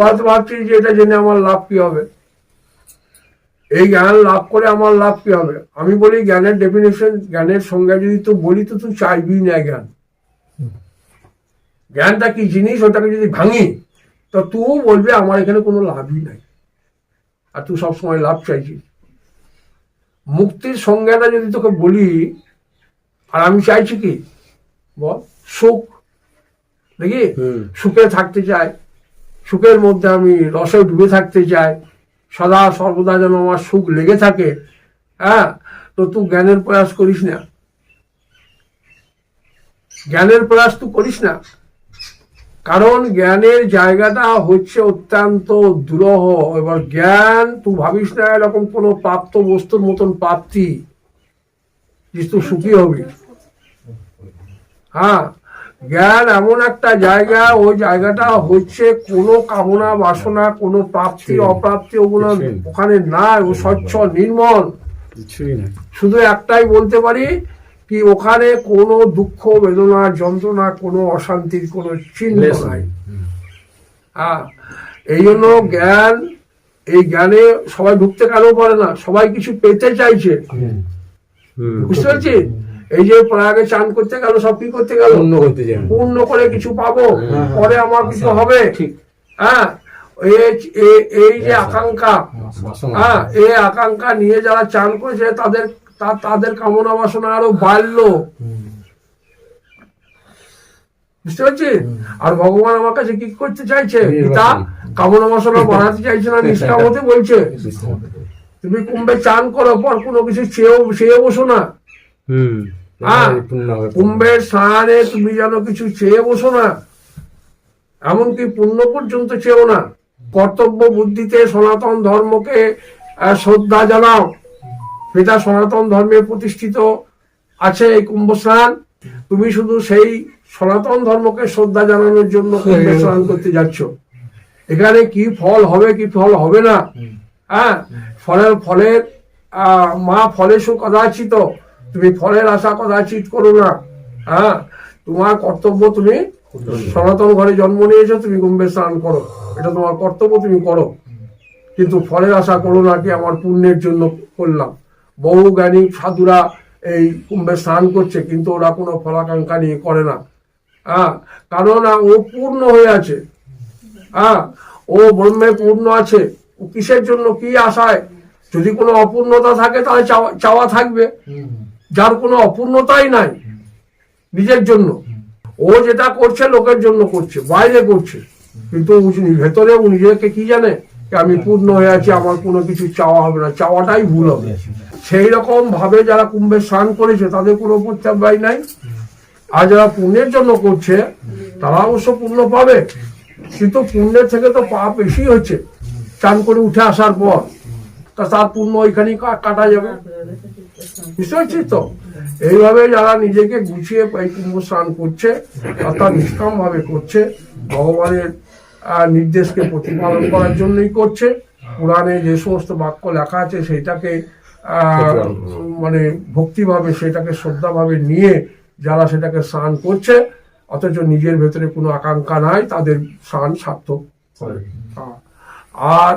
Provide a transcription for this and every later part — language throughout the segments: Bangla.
হয়তো ভাবছিস যে এটা জেনে আমার লাভ কি হবে? এই জ্ঞান লাভ করে আমার লাভ কি হবে? আমি বলি জ্ঞানের ডেফিনেশন জ্ঞানের সংজ্ঞা যদি তো বলি তো তুই চাইবি না জ্ঞান। জ্ঞানটা কি জিনিস? ওটাকে যদি ভাঙি তো তুই বলবে আমার এখানে কোনো লাভই নাই। আর তুই সবসময় লাভ চাইছিস। মুক্তির সংজ্ঞাটা যদি তোকে বলি আর আমি চাইছি কি? বল সুখ। দেখি? সুখে থাকতে চাই সুখের মধ্যে আমি রসে ডুবে থাকতে চাই। সদা সর্বদা যেন আমার সুখ লেগে থাকে। হ্যাঁ তো তুই জ্ঞানের প্রয়াস করিস না। জ্ঞানের প্রয়াস তুই করিস না। কারণ জ্ঞানের জায়গাটা হচ্ছে অত্যন্ত দুরহ। এবার জ্ঞান তুই ভাবিস না, এরকম কোনো প্রাপ্ত বস্তুর মতন প্রাপ্তি। যে তুই সুখী হবি। হ্যাঁ জ্ঞান এমন একটা জায়গা ওই জায়গাটা হচ্ছে কোনো কামনা বাসনা কোনো প্রাপ্তি অপ্রাপ্তি ওগুলো ওখানে নাই ও স্বচ্ছ নির্মল। শুধু একটাই বলতে পারি কি ওখানে কোনো দুঃখ বেদনা যন্ত্রণা কোনো অশান্তির কোনো চিহ্ন নাই। হ্যাঁ এই জন্য জ্ঞান এই জ্ঞানে সবাই ঢুকতে কেন পারে না? সবাই কিছু পেতে চাইছে। বুঝতে পারছি? এই যে প্রয়াগে চান করতে গেল সব কি করতে গেল? অন্য করতে যান পূর্ণ করে কিছু পাবো হ্যাঁ। পরে আমার কিছু হবে। ঠিক। হ্যাঁ এই- যে আকাঙ্ক্ষা। হ্যাঁ এই আকাঙ্ক্ষা নিয়ে যারা চান করেছে তাদের তাদের কামনা বাসনা আরও বাড়লো। বুঝতে পারছি? আর ভগবান আমার কাছে কি করতে চাইছে। গীতা কামনা বাসনা বাড়াতে চাইছে না নিষ্কাম হতে বলছে। তুমি কুম্ভে চান করো পর কোনো কিছু চেয়েও চেয়ে বসো না। হুম। হ্যাঁ। কুম্ভের স্নানে তুমি যেন কিছু চেয়ে বসো না এমনকি পুণ্য পর্যন্ত চেয়েও না কর্তব্য বুদ্ধিতে সনাতন ধর্মকে শ্রদ্ধা জানাও। পিতা সনাতন ধর্মে প্রতিষ্ঠিত আছে এই কুম্ভ স্নান তুমি শুধু সেই সনাতন ধর্মকে শ্রদ্ধা জানানোর জন্য কুম্ভে স্নান করতে যাচ্ছ। এখানে কি ফল হবে কি ফল হবে না? হ্যাঁ ফলের ফলের মা ফলে সু কদাচিত তুমি ফলের আশা কদাচিত করো না। হ্যাঁ? তোমার কর্তব্য তুমি সনাতন ঘরে জন্ম নিয়েছো, তুমি কুম্ভে স্নান করো। এটা তোমার কর্তব্য, তুমি করো। কিন্তু ফলের আশা করো না কি আমার পুণ্যের জন্য করলাম। বহু জ্ঞানী সাধুরা এই কুম্ভে স্নান করছে, কিন্তু ওরা কোনো ফলাকাঙ্ক্ষা নিয়ে করে না। হ্যাঁ? কারণ ও পূর্ণ হয়ে আছে। হ্যাঁ? ও ব্রহ্মে পূর্ণ আছে। ও কিসের জন্য কি আশায়? যদি কোনো অপূর্ণতা থাকে, তাহলে চাওয়া চাওয়া থাকবে। যার কোনো অপূর্ণতাই নাই নিজের জন্য। ও যেটা করছে, লোকের জন্য করছে, বাইরে করছে। কিন্তু ভেতরে ও নিজেকে কি জানে? আমি পূর্ণ হয়ে আছি, আমার কোনো কিছু চাওয়া হবে না, চাওয়াটাই ভুল হবে। সেই রকম ভাবে যারা কুম্ভে স্নান করেছে, তাদের কোনো প্রত্যাবাই নাই। আর যারা পুণ্যের জন্য করছে, তারা অবশ্য পুণ্য পাবে। কিন্তু পুণ্যের থেকে তো পাপ বেশি হচ্ছে। চান করে উঠে আসার পর, তা তার পুণ্য ওইখানেই কাটা যাবে। পারছিস তো এইভাবে যারা নিজেকে গুছিয়ে এই কুম্ভ স্নান করছে, অর্থাৎ নিষ্কাম ভাবে করছে, ভগবানের নির্দেশকে প্রতিপালন করার জন্যই করছে, পুরাণে যে সমস্ত বাক্য লেখা আছে সেটাকে মানে ভক্তিভাবে সেটাকে শ্রদ্ধাভাবে নিয়ে যারা সেটাকে স্নান করছে, অথচ নিজের ভেতরে কোনো আকাঙ্ক্ষা নাই, তাদের স্নান সার্থক আর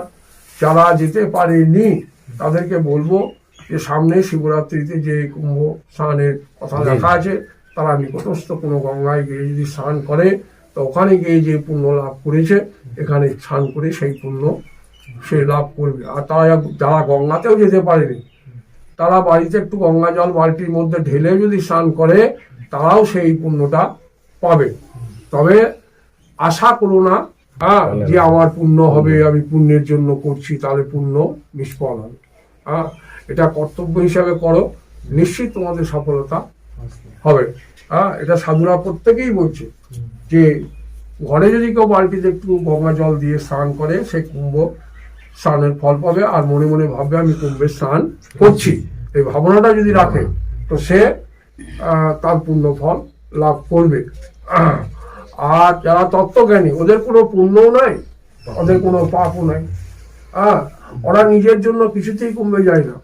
যারা যেতে পারেনি, তাদেরকে বলব যে সামনে শিবরাত্রিতে যে কুম্ভ স্নানের কথা লেখা আছে তারা নিকটস্থ কোনো গঙ্গায় গিয়ে যদি স্নান করে তো ওখানে গিয়ে যে পুণ্য লাভ করেছে এখানে স্নান করে সেই পুণ্য সে লাভ করবে। আর তারা যারা গঙ্গাতেও যেতে পারেনি তারা বাড়িতে একটু গঙ্গা জল বালতির মধ্যে ঢেলে যদি স্নান করে তারাও সেই পুণ্যটা পাবে। তবে আশা করো না হ্যাঁ যে আমার পুণ্য হবে আমি পুণ্যের জন্য করছি তাহলে পুণ্য নিষ্ফল হবে। হ্যাঁ এটা কর্তব্য হিসাবে করো। নিশ্চিত তোমাদের সফলতা হবে। হ্যাঁ এটা সাধুরা প্রত্যেকেই বলছে যে, ঘরে যদি কেউ বালতিতে একটু গঙ্গা জল দিয়ে স্নান করে, সে কুম্ভ স্নানের ফল পাবে আর মনে মনে ভাববে, আমি কুম্ভের স্নান করছি। এই ভাবনাটা যদি রাখে, তো সে তার পুণ্য ফল লাভ করবে। আর যারা তত্ত্বজ্ঞানী, ওদের কোনো পুণ্যও নাই, ওদের কোনো পাপও নাই। হ্যাঁ ওরা নিজের জন্য কিছুতেই কুম্ভে যায় না।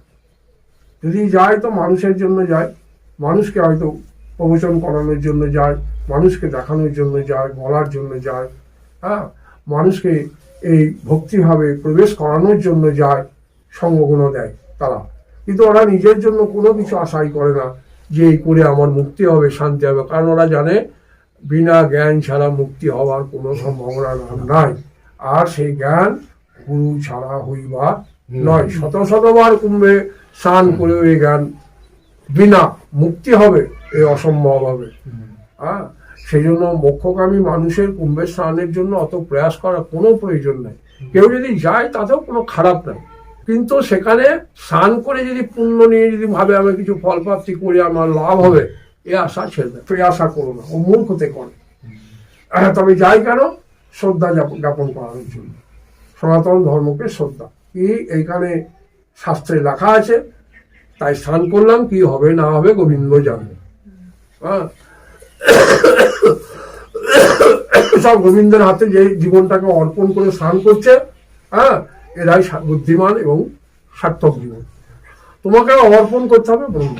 যদি যায় তো মানুষের জন্য যায়, মানুষকে হয়তো প্রবচন করানোর জন্য যায়, মানুষকে দেখানোর জন্য যায়, বলার জন্য যায় হ্যাঁ? মানুষকে এই ভক্তিভাবে প্রবেশ করানোর জন্য যায় সঙ্গগুণ দেয় তারা। কিন্তু ওরা নিজের জন্য কোনো কিছু আশাই করে না যে এই করে আমার মুক্তি হবে, শান্তি হবে। কারণ ওরা জানে, বিনা জ্ঞান ছাড়া মুক্তি হওয়ার কোনো সম্ভাবনা নাই। আর সেই জ্ঞান গুরু ছাড়া হইবার নয় শত শতবার কুম্ভে স্নান করে ওই জ্ঞান বিনা মুক্তি হবে এই অসম্ভব হবে। হ্যাঁ সেই জন্য মোক্ষকামী মানুষের কুম্ভের স্নানের জন্য অত প্রয়াস করার কোনো প্রয়োজন নাই। কেউ যদি যায় তাতেও কোনো খারাপ নাই। কিন্তু সেখানে স্নান করে যদি পুণ্য নিয়ে যদি ভাবে আমি কিছু ফল প্রাপ্তি করে আমার লাভ হবে এ আশা ছেড়ে দেয় আশা করো না ও মূর্খতে করে। হ্যাঁ, তবে যাই কেন শ্রদ্ধা যাপন জ্ঞাপন করানোর জন্য। সনাতন ধর্মকে শ্রদ্ধা। কি এইখানে শাস্ত্রে লেখা আছে, তাই স্নান করলাম, কি হবে না হবে গোবিন্দ জানবে হ্যাঁ। সব গোবিন্দের হাতে যে জীবনটাকে অর্পণ করে স্নান করছে হ্যাঁ এরাই বুদ্ধিমান এবং সার্থক জীবন। তোমাকে অর্পণ করতে হবে ব্রহ্ম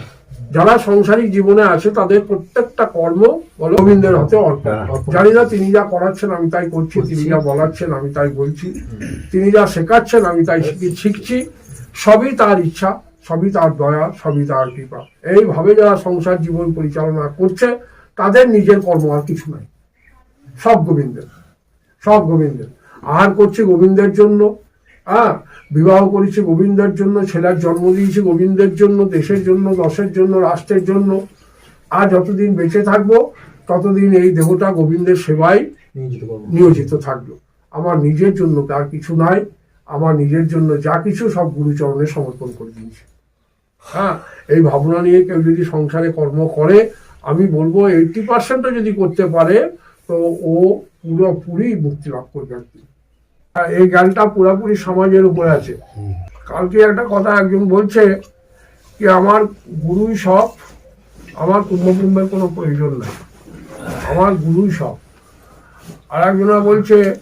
যারা সংসারিক জীবনে আছে তাদের প্রত্যেকটা কর্ম বলো গোবিন্দের হাতে অর্পণ। জানি না তিনি যা করাচ্ছেন আমি তাই করছি তিনি যা বলাচ্ছেন আমি তাই বলছি। তিনি যা শেখাচ্ছেন আমি তাই শিখি- শিখছি। সবই তার ইচ্ছা সবই তার দয়া সবই তার কৃপা। এইভাবে যারা সংসার জীবন পরিচালনা করছে তাদের নিজের কর্ম আর কিছু নাই। সব গোবিন্দের। সব গোবিন্দের। আহার করছি গোবিন্দের জন্য। হ্যাঁ বিবাহ করেছে গোবিন্দের জন্য ছেলের জন্ম দিয়েছে গোবিন্দের জন্য দেশের জন্য দশের জন্য রাষ্ট্রের জন্য। আর যতদিন বেঁচে থাকব ততদিন এই দেহটা গোবিন্দের সেবায় নিয়োজিত নিয়োজিত থাকল আমার নিজের জন্য তার কিছু নাই আমার নিজের জন্য যা কিছু সব গুরুচরণে সমর্পণ করে দিয়েছে। হ্যাঁ এই ভাবনা নিয়ে কেউ যদি সংসারে কর্ম করে আমি বলব এইটি পার্সেন্টও যদি করতে পারে তো ও পুরোপুরি মুক্তি লাভ করবে আর কি। এই জ্ঞানটা পুরোপুরি সমাজের উপরে আছে। কালকে একটা কথা একজন বলছে কি আমার গুরুই সব, আমার কুম্ভ কুম্ভের কোনো প্রয়োজন নাই। আমার গুরুই সব। আর একজনা বলছে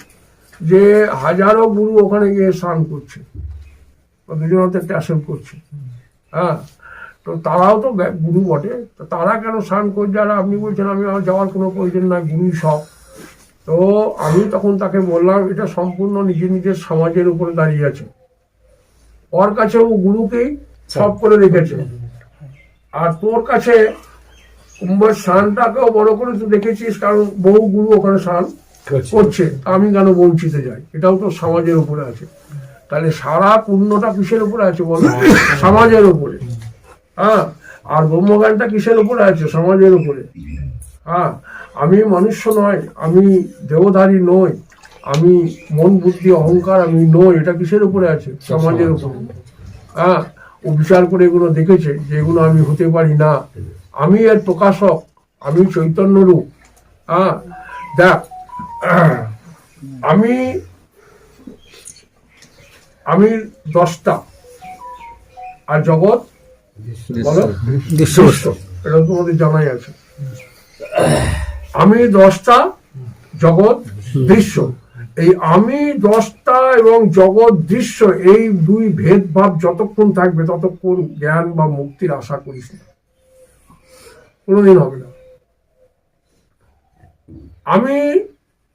যে, হাজারো গুরু ওখানে গিয়ে স্নান করছে। দুজনাতে ট্যাসেল করছে। হ্যাঁ তো তারাও তো গুরু বটে। তারা কেন স্নান করছে আর আপনি বলছেন, আমি আমার যাওয়ার কোনো প্রয়োজন নাই, গুরুই সব। তো আমি তখন তাকে বললাম এটা সম্পূর্ণ নিজের নিজের সমাজের উপরে দাঁড়িয়ে আছে। ওর কাছে ও গুরুকেই সব করে রেখেছে। আর তোর কাছে কুম্ভের স্নানটাকেও বড় করে তুই দেখেছিস কারণ বহু গুরু ওখানে স্নান করছে। আমি কেন বঞ্চিত যাই? এটাও তো সমাজের উপরে আছে। তাহলে সারা পূর্ণটা কিসের উপরে আছে বলো? সমাজের উপরে। হ্যাঁ আর ব্রহ্মজ্ঞানটা কিসের উপরে আছে? সমাজের উপরে। হ্যাঁ আমি মনুষ্য নয় আমি দেহধারী নই আমি মন বুদ্ধি অহংকার আমি নই এটা কিসের উপরে আছে? সমাজের উপরে। হ্যাঁ ও বিচার করে এগুলো দেখেছে যে এগুলো আমি হতে পারি না। আমি এর প্রকাশক আমি চৈতন্য রূপ। হ্যাঁ দেখ আমি আমি দশটা। আর জগৎ? বলো। এটা তোমাদের জানাই আছে। আমি দশটা জগৎ দৃশ্য। এই আমি দশটা এবং জগৎ দৃশ্য এই দুই ভেদভাব যতক্ষণ থাকবে ততক্ষণ জ্ঞান বা মুক্তির আশা করিস না। কোনোদিন হবে না। আমি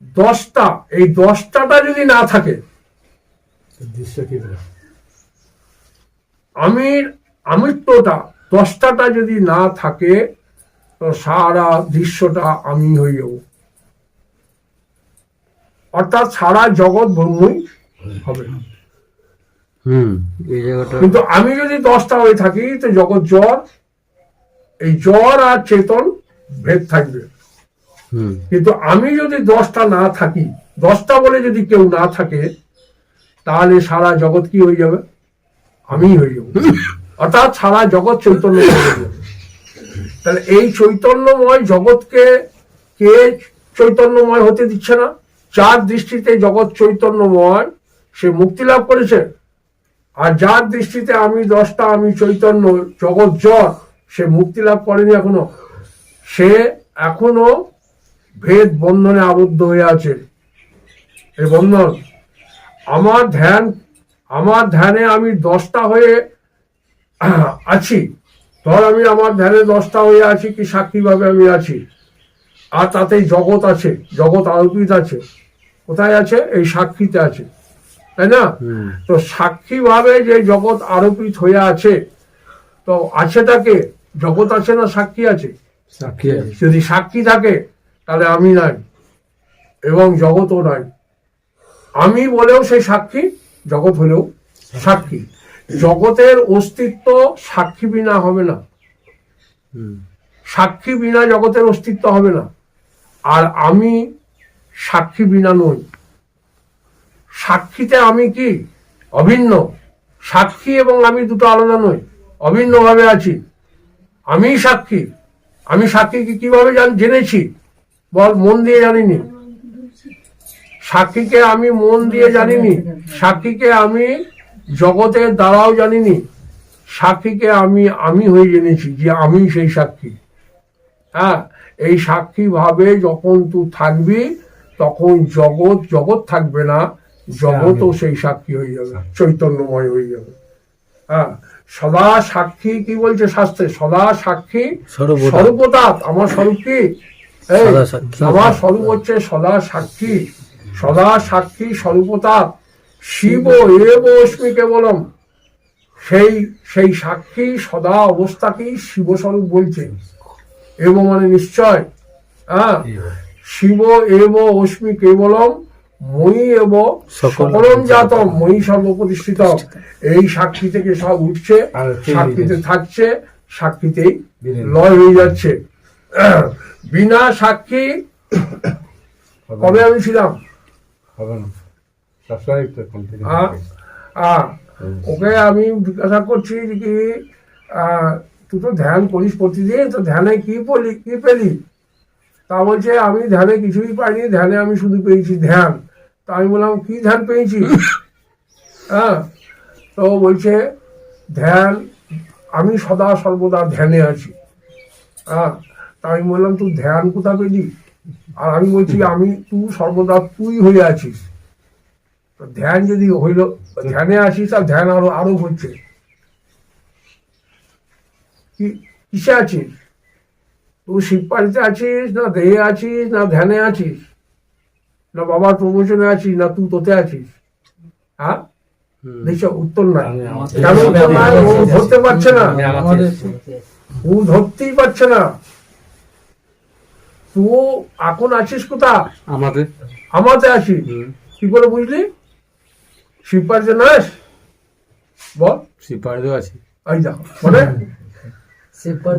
দশটা এই দশটাটা যদি না থাকে? আমি আমিত্বটা দশটাটা যদি না থাকে সারা দৃশ্যটা আমি হয়ে যাব অর্থাৎ সারা জগৎ ব্রহ্মই হবে। হুম। এই জায়গাটা কিন্তু আমি যদি দশটা হয়ে থাকি তো জগৎ জ্বর এই জ্বর আর চেতন ভেদ থাকবে। হুম। কিন্তু আমি যদি দশটা না থাকি দশটা বলে যদি কেউ না থাকে তাহলে সারা জগৎ কি হয়ে যাবে? আমি হয়ে যাব। অর্থাৎ সারা জগৎ চৈতন্য হয়ে যাবে। তাহলে এই চৈতন্যময় জগৎকে কে চৈতন্যময় হতে দিচ্ছে না? যার দৃষ্টিতে জগৎ চৈতন্যময়, সে মুক্তি লাভ করেছে। আর যার দৃষ্টিতে আমি দশটা, আমি চৈতন্য, জগৎ জ্বর, সে মুক্তি লাভ করেনি এখনও। সে এখনও ভেদ বন্ধনে আবদ্ধ হয়ে আছে। এই বন্ধন, আমার ধ্যান, আমার ধ্যানে আমি দশটা হয়ে আছি। ধর আমি আমার ধ্যানে দশটা হয়ে আছি কি সাক্ষীভাবে আমি আছি? আর তাতে জগৎ আছে জগৎ আরোপিত আছে। কোথায় আছে? এই সাক্ষীতে আছে। তাই না? তো সাক্ষী ভাবে যে জগৎ আরোপিত হয়ে আছে তো আছে তাকে? জগৎ আছে না সাক্ষী আছে? সাক্ষী আছে। যদি সাক্ষী থাকে তাহলে আমি নাই এবং জগৎও নাই। আমি বলেও সেই সাক্ষী জগৎ হলেও সাক্ষী। জগতের অস্তিত্ব সাক্ষী বিনা হবে না। হুম। সাক্ষী বিনা জগতের অস্তিত্ব হবে না। আর আমি সাক্ষী বিনা নই। সাক্ষীতে আমি কি? অভিন্ন। সাক্ষী এবং আমি দুটো আলাদা নই। অভিন্নভাবে আছি। আমি সাক্ষী। আমি সাক্ষীকে কীভাবে জান- জেনেছি? বল মন দিয়ে জানিনি। সাক্ষীকে আমি মন দিয়ে জানিনি। সাক্ষীকে আমি জগতের দ্বারাও জানিনি সাক্ষীকে আমি আমি হয়ে জেনেছি যে আমি সেই সাক্ষী। হ্যাঁ এই সাক্ষী ভাবে যখন তুই থাকবি তখন জগৎ জগৎ থাকবে না জগৎও সেই সাক্ষী হয়ে যাবে চৈতন্যময় হয়ে যাবে। হ্যাঁ সদা সাক্ষী কি বলছে শাস্ত্রে? সদা সাক্ষী সর্বদা। স্বরূপতাপ আমার স্বরূপ কি। আমার স্বরূপ হচ্ছে সদা সাক্ষী। সদা সাক্ষী স্বরূপতাপ শিব এব অস্মি কেবলম সেই সেই সাক্ষী সদা অবস্থাকেই শিবস্বরূপ বলছেন এবং মানে নিশ্চয় হ্যাঁ? শিব এব অস্মি কেবলম মই এব সকল- সকলম জাতম মই সর্বপ্রতিষ্ঠিত। এই সাক্ষী থেকে সব উঠছে সাক্ষীতে থাকছে সাক্ষীতেই। লয় হয়ে যাচ্ছে। বিনা সাক্ষী কবে আমি ছিলাম? হবে না। ওকে আমি জিজ্ঞাসা করছি কি তুই তো ধ্যান করিস প্রতিদিন তো ধ্যানে কি পড়লি কি পেলি? তা বলছে আমি ধ্যানে কিছুই পাইনি ধ্যানে আমি শুধু পেয়েছি ধ্যান। তা আমি বললাম কি ধ্যান পেয়েছি হ্যাঁ তো বলছে ধ্যান আমি সদা সর্বদা ধ্যানে আছি। হ্যাঁ তা আমি বললাম তুই ধ্যান কোথা পেলি? আর আমি বলছি আমি তুই সর্বদা তুই হয়ে আছিস। তো ধ্যান যদি হইল ধ্যানে আসিস আর ধ্যান আরও আরও হচ্ছে কি কিসে আছিস? তুই শিবপাড়িতে আছিস না দেহে আছিস না ধ্যানে আছিস? না বাবার প্রবচনে আছিস না তুই তোতে আছিস? হ্যাঁ? উত্তর নাই। আমাদের- কেন উত্তর নাই? ও ধরতে পারছে না। আমাদের ও ধরতেই পারছে না। তুই এখন আছিস কোথা আমাদের। আমাতে আছিস? কি করে বুঝলি? শিবপাড়িতে নাস বল। সিপাহিও আছে। এই দেখো মানে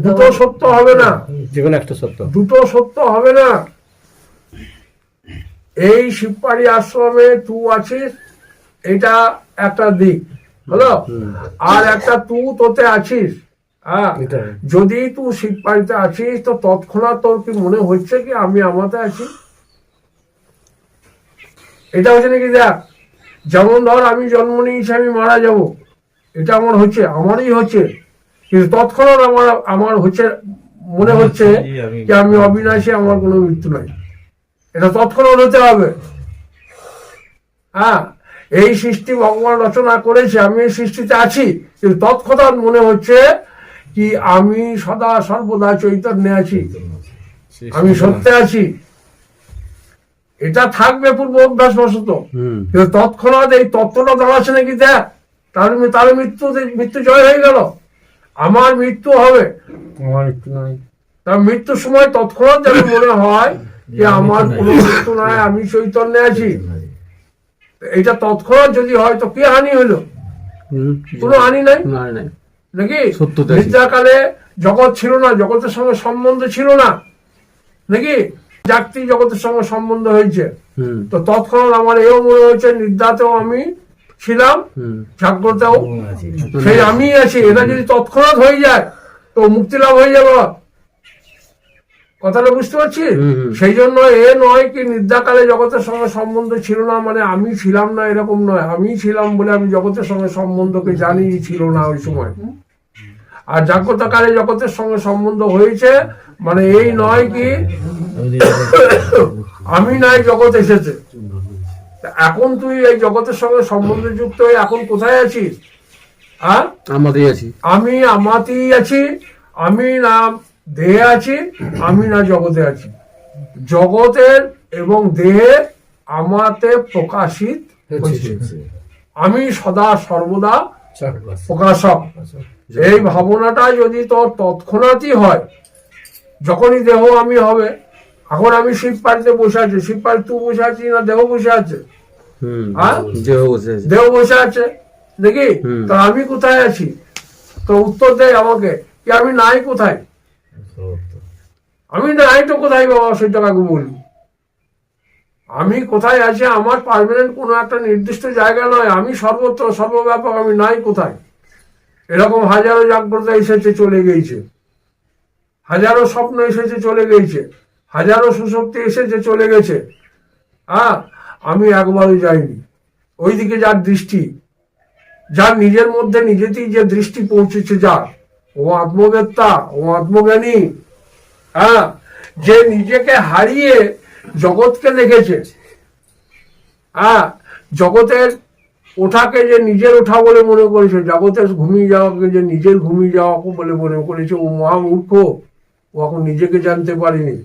দুটো সত্য হবে না। যে কোনো একটা সত্য। দুটো সত্য হবে না। এই শিবপাড়ি আশ্রমে তুই আছিস এটা একটা দিক হলো? আর একটা তুই তোতে আছিস হ্যাঁ। যদি তুই শিবপাড়িতে আছিস তো তৎক্ষণাৎ তোর কি মনে হচ্ছে কি আমি আমাতে আছি? এটা হচ্ছে নাকি দেখ যেমন ধর আমি জন্ম নিয়েছি আমি মারা যাব। এটা আমার হচ্ছে আমারই হচ্ছে। কিন্তু তৎক্ষণাৎ আমার আমার হচ্ছে মনে হচ্ছে যে আমি অবিনাশী আমার কোনো মৃত্যু নাই। এটা তৎক্ষণাৎ হতে হবে। হ্যাঁ এই সৃষ্টি ভগবান রচনা করেছে আমি এই সৃষ্টিতে আছি। কিন্তু তৎক্ষণাৎ মনে হচ্ছে কি আমি সদা সর্বদা চৈতন্যে আছি। আমি সত্যে আছি। এটা থাকবে পূর্ব অভ্যাস বশত। হুম। কিন্তু তৎক্ষণাৎ এই তত্ত্বটা দাঁড়াচ্ছে নাকি দেখ তার তার মৃত্যু মৃত্যু জয় হয়ে গেল। আমার মৃত্যু হবে। তার মৃত্যুর সময় তৎক্ষণাৎ যেন মনে হয় যে আমার কোনো মৃত্যু নাই আমি চৈতন্যে আছি। এটা তৎক্ষণাৎ যদি হয় তো কি হানি হলো? কোনো হানি নাই? নাকি। নিদ্রাকালে জগৎ ছিল না জগতের সঙ্গে সম্বন্ধ ছিল না। নাকি? জাগতিক জগতের সঙ্গে সম্বন্ধ হয়েছে। তো তৎক্ষণাৎ আমার এও মনে হয়েছে নিদ্রাতেও আমি ছিলাম জাগ্রতেও সেই আমি আছি। এটা যদি তৎক্ষণাৎ হয়ে যায় তো মুক্তি লাভ হয়ে যাবে। কথাটা বুঝতে পারছি। সেই জন্য এ নয় কি নিদ্রাকালে জগতের সঙ্গে সম্বন্ধ ছিল না মানে আমি ছিলাম না এরকম নয়। আমি ছিলাম বলে আমি জগতের সঙ্গে সম্বন্ধকে জানি ছিল না ওই সময়। আর জাগ্রতকালে জগতের সঙ্গে সম্বন্ধ হয়েছে মানে এই নয় কি আমি নাই জগৎ এসেছে। তা এখন তুই এই জগতের সঙ্গে সম্বন্ধ যুক্ত হয়ে এখন কোথায় আছিস? হ্যাঁ? আছি। আমি আমাতেই আছি আমি না দেহে আছি আমি না জগতে আছি। জগতের এবং দেহে আমাতে প্রকাশিত আমি সদা সর্বদা প্রকাশক। এই ভাবনাটা যদি তোর তৎক্ষণাৎই হয় যখনই দেহ আমি হবে এখন আমি শিব পাড়িতে বসে আছি শিব পাড়ি তুই বসে আছিস না দেহ বসে আছে? হ্যাঁ? দেহ বসে আছে। দেখি? তো আমি কোথায় আছি? তো উত্তর দেয় আমাকে কি আমি নাই কোথায়? আমি নাই তো কোথায় বাবা সেটা কাকু বলি আমি কোথায় আছি? আমার পার্মানেন্ট কোনো একটা নির্দিষ্ট জায়গা নয়। আমি সর্বত্র সর্বব্যাপক আমি নাই কোথায়? এরকম হাজারো জাগ্রত এসেছে চলে গেছে হাজারো স্বপ্ন এসেছে চলে গিয়েছে। হাজারো সুশক্তি এসেছে চলে গেছে হ্যাঁ আমি একবারও যাইনি। ওইদিকে যার দৃষ্টি, যার নিজের মধ্যে নিজেতেই যে দৃষ্টি পৌঁছেছে যার, ও আত্মবেত্তা, ও আত্মজ্ঞানী হ্যাঁ যে নিজেকে হারিয়ে জগৎকে দেখেছে হ্যাঁ জগতের ওঠাকে যে নিজের ওঠা বলে মনে করেছে, জগতের ঘুমিয়ে যাওয়াকে যে নিজের ঘুমিয়ে যাওয়া বলে মনে করেছে, ও মহা মূর্খ, ও এখন নিজেকে জানতে পারেনি।